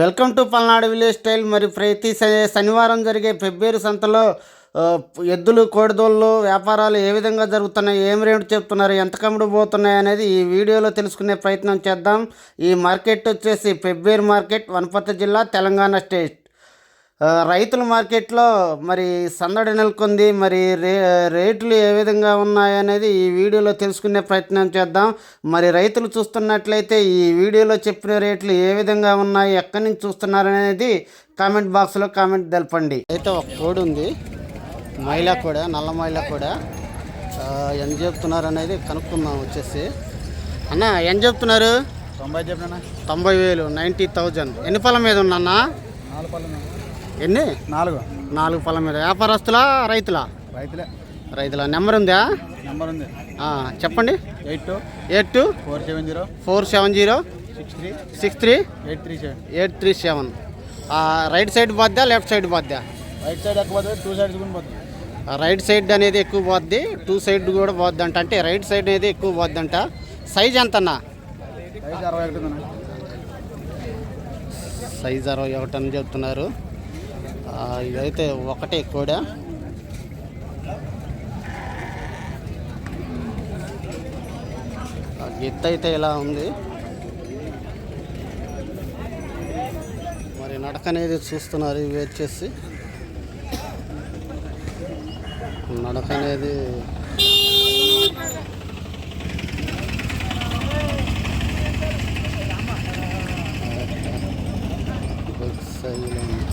Welcome to Palnadu village style. మరి ప్రతి శనివారం జరిగే ఫిబ్రవరి సంతలో ఎద్దులు కోడిదోళ్ళు వ్యాపారాలు ఏ విధంగా జరుగుతున్నాయి ఏం రేటు చెప్తున్నారు ఎంత కమ్ముడు పోతున్నాయి అనేది ఈ వీడియోలో తెలుసుకునే ప్రయత్నం చేద్దాం. ఈ మార్కెట్ వచ్చేసి ఫిబ్రవరి మార్కెట్ వనపర్తి జిల్లా తెలంగాణ స్టేట్. రైతుల మార్కెట్లో మరి సందడి నెలకొంది. మరి రే రేట్లు ఏ విధంగా ఉన్నాయనేది ఈ వీడియోలో తెలుసుకునే ప్రయత్నం చేద్దాం. మరి రైతులు చూస్తున్నట్లయితే ఈ వీడియోలో చెప్పిన రేట్లు ఏ విధంగా ఉన్నాయి ఎక్కడి నుంచి చూస్తున్నారనేది కామెంట్ బాక్స్లో కామెంట్ తెలపండి. అయితే ఒక కోడి ఉంది. మైలా కూడా నల్ల మైలా కూడా? ఎంత చెప్తున్నారు అనేది కనుక్కుందాం వచ్చేసి. అన్న ఎంత చెప్తున్నారు? తొంభై చెప్పినా తొంభై వేలు నైంటీ థౌజండ్. ఎన్ని పొలం మీద ఉందన్నా నాలుగు పళ్ళు ఎన్ని? నాలుగు. నాలుగు పొలం మీద. వ్యాపారస్తులా రైతులా? రైతులే. రైతుల. నెంబర్ ఉందా? నెంబర్ ఉంది. చెప్పండి. Eight two eight two four seven zero four seven zero six three six three eight three seven eight three seven right side పోద్దా left side పోద్దా? రైట్ సైడ్ ఎక్కువ పోతుంది టూ సైడ్స్ కూడా పోతుంది. రైట్ సైడ్ అనేది ఎక్కువ పోద్ది టూ సైడ్ కూడా పోద్ది అంట. అంటే రైట్ సైడ్ అనేది ఎక్కువ పోద్ది అంట. సైజ్ ఎంతన్నా? రైట్ అరవై ఒకటి సైజ్ అరవై ఒకటి అని చెప్తున్నారు. ఇదైతే ఒకటే కూడా. ఆ గిత్త అయితే ఇలా ఉంది. మరి నడక అనేది చూస్తున్నారు ఇవి వచ్చేసి నడక అనేది సైలెంట్ సైడ్లో ఉంది.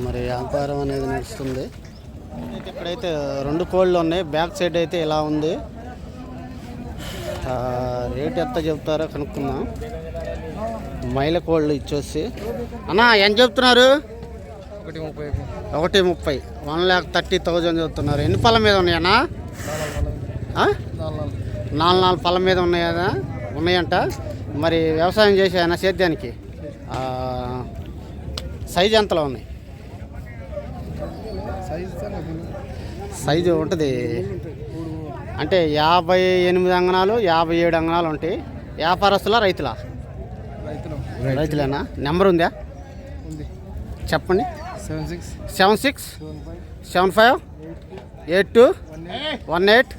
మరి వ్యాపారం అనేది నడుస్తుంది. ఇక్కడైతే రెండు కోళ్ళు ఉన్నాయి. బ్యాక్ సైడ్ అయితే ఇలా ఉంది. ఆ, రేట్ ఎంత చెప్తారో కనుక్కుందాం. మైల కోళ్ళు ఇచ్చేసి. అన్నా ఎంత చెప్తున్నారు? ఒకటి ముప్పై ఒకటి ముప్పై. వన్ ల్యాక్ థర్టీ థౌజండ్ చెప్తున్నారు. ఎన్ని పళ్ళ మీద ఉన్నాయన్నా? ఆ? నాలుగు నాలుగు పళ్ళ మీద ఉన్నాయా ఉన్నాయంట. మరి వ్యవసాయం చేసాయన సేద్యానికి? ఆ, సైజు ఎంతలో ఉన్నాయి? సైజ్ ఉంటుంది. అంటే యాభై ఎనిమిది అంగనాలు యాభై ఏడు అంగనాలు ఉంటాయి. వ్యాపారస్తుల రైతులా? రైతులు. రైతులేనా? నెంబర్ ఉందా? చెప్పండి. Seven six. Seven six. Seven five. Eight two. One eight.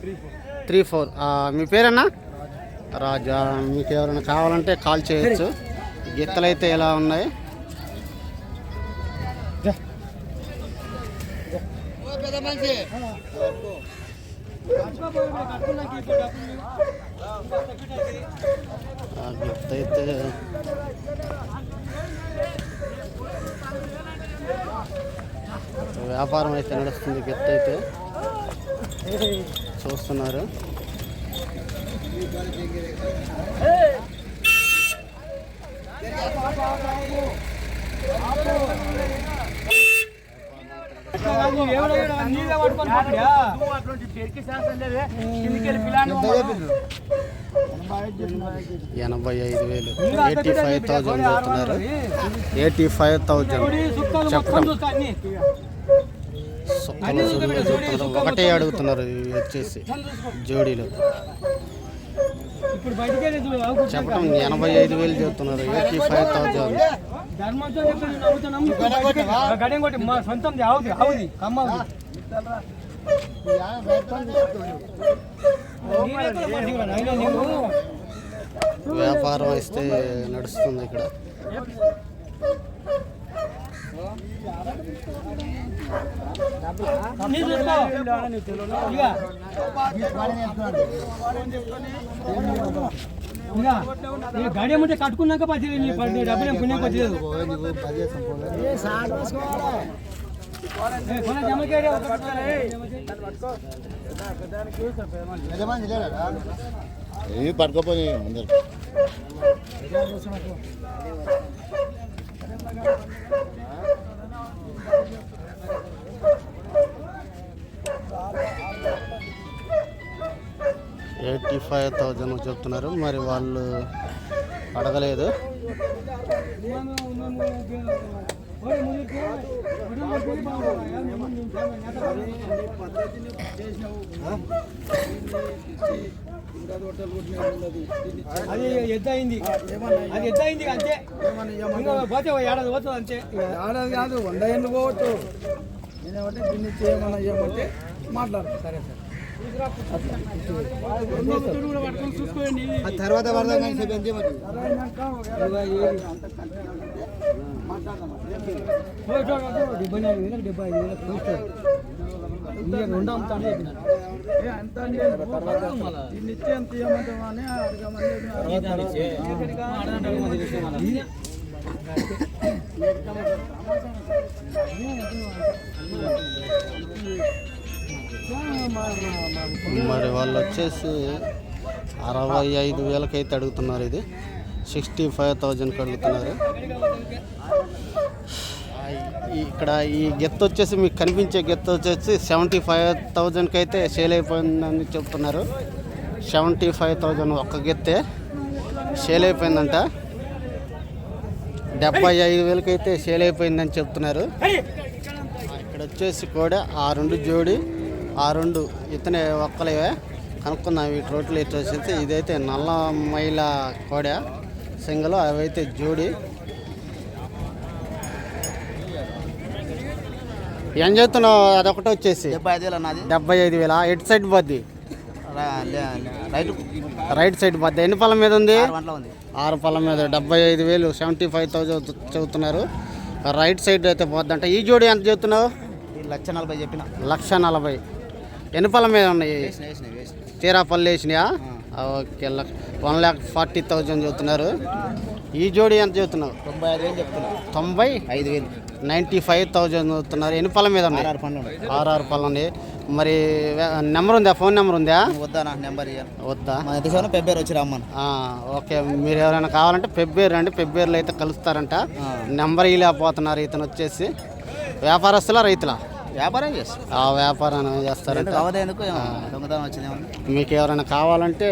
Three four. మీ పేరన్నా? రాజా. మీకు ఎవరైనా కావాలంటే కాల్ చేయొచ్చు. గిత్తలు అయితే ఎలా ఉన్నాయి? అయితే వ్యాపారం అయితే నడుస్తుంది గిత్త అయితే. చూస్తున్నారు. ఎనభై ఐదు వేలు. ఎయిటీ ఫైవ్ థౌజండ్ చెప్తున్నారు. ఎయిటీ ఫైవ్ థౌజండ్ చెప్పడం సుక్కలు ఒకటే అడుగుతున్నారు వచ్చేసి జోడీలు. చెప్పడం ఎనభై ఐదు వేలు చెప్తున్నారు. Eighty five thousand. ధర్మంతో చెప్పి నేను నమ్ముతున్నాం. ఇప్పుడు బయటికి వెళ్ళి. ఆ గడియం కొట్టి మా నీవు వ్యాపారం అయితే నడుస్తుంది ఇక్కడ. నీ గడియం ఉంటే కట్టుకున్నాక పచ్చి నీ ప- నీ డబ్బులు ఏం పుణ్యం పచ్చలేదు. ఏమి పట్టుకోపోయి అందరు. ఎయిటీ ఫైవ్ థౌజండ్ చెప్తున్నారు. మరి వాళ్ళు అడగలేదు. అది అంతే. పోతే ఏడాది పోతుంది అంతే. కాదు వంద పోవచ్చు. నేనేమంటే దీన్ని చేయమంటే మాట్లాడు సరే సార్. తర్వాత పడదాం కానీ చెప్పండి డెబ్బై నాలుగు వేలకు డెబ్బై ఐదు వేలకు పోస్తాడు ఇంకా రెండు అమ్ముతాను చెప్పిన మరి వాళ్ళు వచ్చేసి అరవై ఐదు వేలకైతే అడుగుతున్నారు ఇది. సిక్స్టీ ఫైవ్ థౌజండ్కి అడుగుతున్నారు. ఇక్కడ ఈ గెత్త వచ్చేసి మీకు కనిపించే గెత్త వచ్చేసి సెవెంటీ ఫైవ్ థౌజండ్కి అయితే సేల్ అయిపోయిందని చెప్తున్నారు. సెవెంటీ ఫైవ్ థౌజండ్ ఒక్క గెత్తే సేల్ అయిపోయిందంట. డెబ్బై ఐదు వేలకైతే సేల్ అయిపోయిందని చెప్తున్నారు. ఇక్కడ వచ్చేసి కూడా ఆ రెండు జోడి ఆ రెండు ఇతనే ఒక్కలే కనుక్కుందాం వీటి రోడ్లు ఇటు వచ్చేసి ఇదైతే నల్ల మైల కోడ సింగల్ అవైతే జోడి. ఏం చెప్తున్నావు అదొకటి వచ్చేసి. డెబ్బై ఐదు వేలు డెబ్బై ఐదు వేల? ఎటు సైడ్ పోద్ది? రైట్. రైట్ సైడ్ పోద్ది. ఎన్ని పళ్ళ మీద ఉంది? ఆరు పళ్ళ మీద డెబ్బై ఐదు వేలు సెవెంటీ ఫైవ్ థౌజండ్ చెబుతున్నారు రైట్ సైడ్ అయితే పోద్దంట. ఈ జోడి ఎంత చెబుతున్నావు లక్ష నలభై చెప్పిన. లక్ష నలభై. ఎన్ని పళ్ళ మీద ఉన్నాయి? తీరా పళ్ళు వేసినాయా? Okay one lakh forty thousand చెబుతున్నారు. ఈ జోడి ఎంత చెబుతున్నావు తొంభై ఐదు వేలు చెప్తున్నా తొంభై ఐదు వేలు. నైంటీ ఫైవ్ థౌజండ్ చెబుతున్నారు. ఎన్ని పళ్ళ మీద ఉన్నాయి? ఆరు పనులు ఉన్నాయి. ఆరు పళ్ళు ఉన్నాయి. మరి నెంబర్ ఉందా? ఫోన్ నెంబర్ ఉందా? వద్దా నా నెంబర్ వద్దా? పెబ్బేరు వచ్చి రమ్మను. ఓకే. మీరు ఎవరైనా కావాలంటే పెబ్బేరు అండి పెబ్బేరులో అయితే కలుస్తారంట. నెంబర్ ఇలేకపోతున్నారు ఇతను వచ్చేసి. వ్యాపారస్తుల రైతుల? వ్యాపారం చేస్తాం ఆ వ్యాపారం చేస్తారంట? అవదేందుకు దొంగతనం వచ్చిందేమో మీకు ఎవరైనా కావాలంటే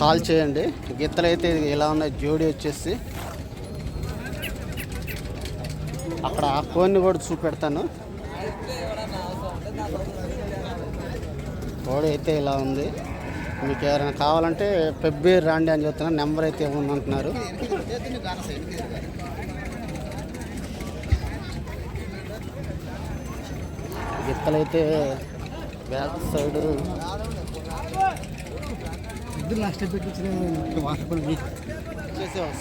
కాల్ చేయండి. గిత్తలు అయితే ఇలా ఉన్నాయి జోడి వచ్చేసి. అక్కడ ఆ కోడిని కూడా చూపెడతాను. కోడి అయితే ఇలా ఉంది. మీకు ఎవరైనా కావాలంటే పెబ్బేరు రాండి అని చెప్తున్నారు నెంబర్ అయితే ఉందంటున్నారు గిత్తలైతే బ్యాక్ సైడ్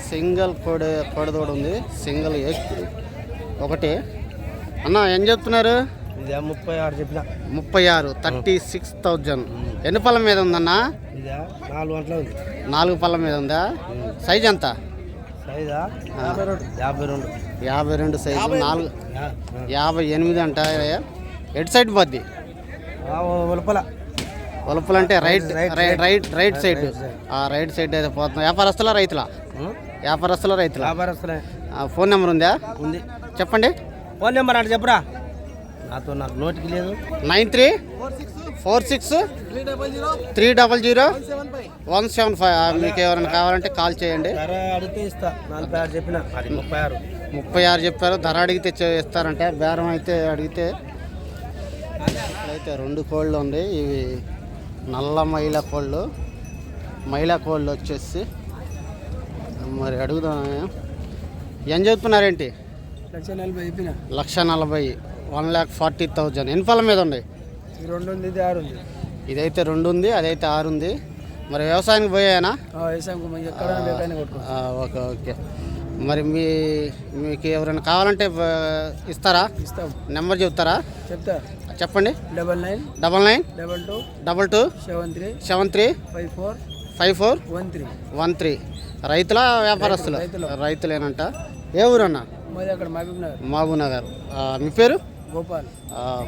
సింగిల్ కోడి కోడిదోడు ఉంది. సింగిల్ ఒకటి. అన్న ఏం చెప్తున్నారు? ఇదే ముప్పై ఆరు చెప్పిన. ముప్పై ఆరు థర్టీ సిక్స్ థౌజండ్. ఎన్ని పళ్ళ మీద ఉందన్న? నాలుగు గంటల ఉంది. నాలుగు పళ్ళ మీద ఉందా? సైజ్ ఎంత? సైజా? యాభై రెండు యాభై రెండు. యాభై రెండు సైజు. నాలుగు యాభై ఎనిమిది అంట ఎడ్ సైడ్ పోద్ది? ఉలపల. ఒలుపులు అంటే right right right right side. ఆ రైట్ సైడ్ అయితే పోతుంది వ్యాపారస్తుల రైతుల? వ్యాపారస్తుల రైతుల? వ్యాపారస్తులే. ఫోన్ నెంబర్ ఉందా? ఉంది. చెప్పండి. ఫోన్ నెంబర్ అంటే చెప్పురా. నాతో నాకు నోటికి లేదు. Nine three four six three double zero one seven five. మీకు ఎవరైనా కావాలంటే కాల్ చేయండి. సరే అడిగితే ఇస్తా. నలభై ఆరు చెప్పిన. అది ముప్పై ఆరు. ముప్పై ఆరు చెప్పారు. ధర అడిగితే ఇస్తారంటే. బేరం అయితే అడిగితే అయితే రెండు కోళ్ళు ఉంది. ఇవి నల్ల మైల కోళ్ళు. మైల కోళ్ళు వచ్చేసి. మరి అడుగుదాం ఏం చెప్తున్నారేంటి? లక్ష నలభై లక్ష నలభై వన్ ల్యాక్ ఫార్టీ థౌజండ్. ఎన్ని పళ్ళ మీద ఈ రెండు ఉంది ఇది ఆరు ఉంది. ఇదైతే రెండు ఉంది అదైతే ఆరు ఉంది. మరి వ్యవసాయానికి పోయానా ఓకే ఓకే. మరి మీ మీకు ఎవరైనా కావాలంటే ఇస్తారా? ఇస్తాం. నెంబర్ చెప్తారా? చెప్తా. చెప్పండి. Double nine double nine double two double two seven three seven three five four five four one three. One three. రైతుల వ్యాపారస్తులు? రైతులు. రైతులేనంట. ఏ ఊరన్నా? మాది అక్కడ మహబూబ్ నగర్ మీ పేరు? గోపాల్.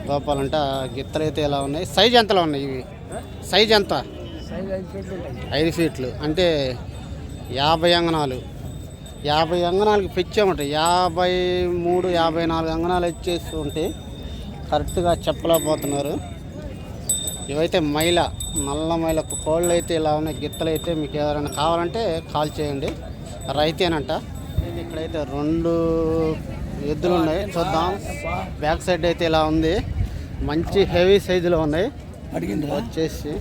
గోపాల్ అంట గిత్తలు అయితే ఎలా ఉన్నాయి? సైజ్ ఎంతలో ఉన్నాయి ఇవి? సైజ్ ఎంత? సైజ్ ఐదు ఫీట్లు ఉంటాయి. ఐదు ఫీట్లు. అంటే యాభై అంగనాలు. యాభై అంగనాలకి పెంచామంటాయి యాభై మూడు యాభై నాలుగు అంగనాలు వచ్చేసి ఉంటాయి కరెక్ట్గా చెప్పలేకపోతున్నారు. ఇవైతే మైల నల్ల మైల కోళ్ళు అయితే ఇలా ఉన్నాయి గిత్తలు అయితే మీకు ఎవరైనా కావాలంటే కాల్ చేయండి. రైతేనంట. ఇక్కడైతే రెండు ఎద్దులు ఉన్నాయి చూద్దాం. బ్యాక్ సైడ్ అయితే ఇలా ఉంది. మంచి హెవీ సైజులో ఉన్నాయి. వచ్చేసి.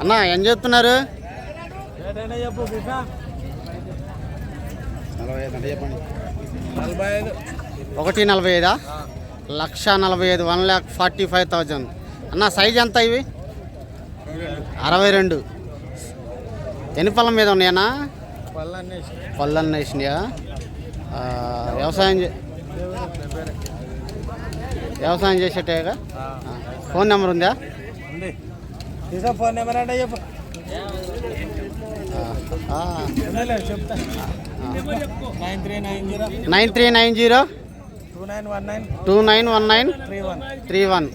అన్న ఏం చెప్తున్నారు ఒకటి నలభై ఐదా? లక్ష నలభై ఐదు one lakh forty five thousand. అన్న సైజ్ ఎంత ఇవి? అరవై రెండు. ఎన్ని పళ్ళ మీద ఉన్నాయన్నా? పళ్ళన్నీ వేసినాయా వ్యవసాయం చే- వ్యవసాయం చేసేటేగా ఫోన్ నెంబర్ ఉందా? ఫోన్ నెంబర్ అంటే చెప్పు. Nine zero nine three nine zero. Two nine one nine three one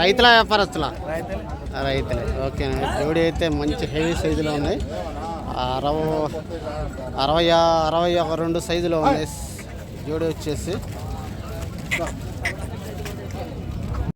రైతుల వ్యాపారస్తుల? రైతులు. రైతులే. ఓకే జోడి అయితే మంచి హెవీ సైజులో ఉంది అరవై అరవై అరవై ఒక రెండు సైజులో ఉంది జోడి వచ్చేసి.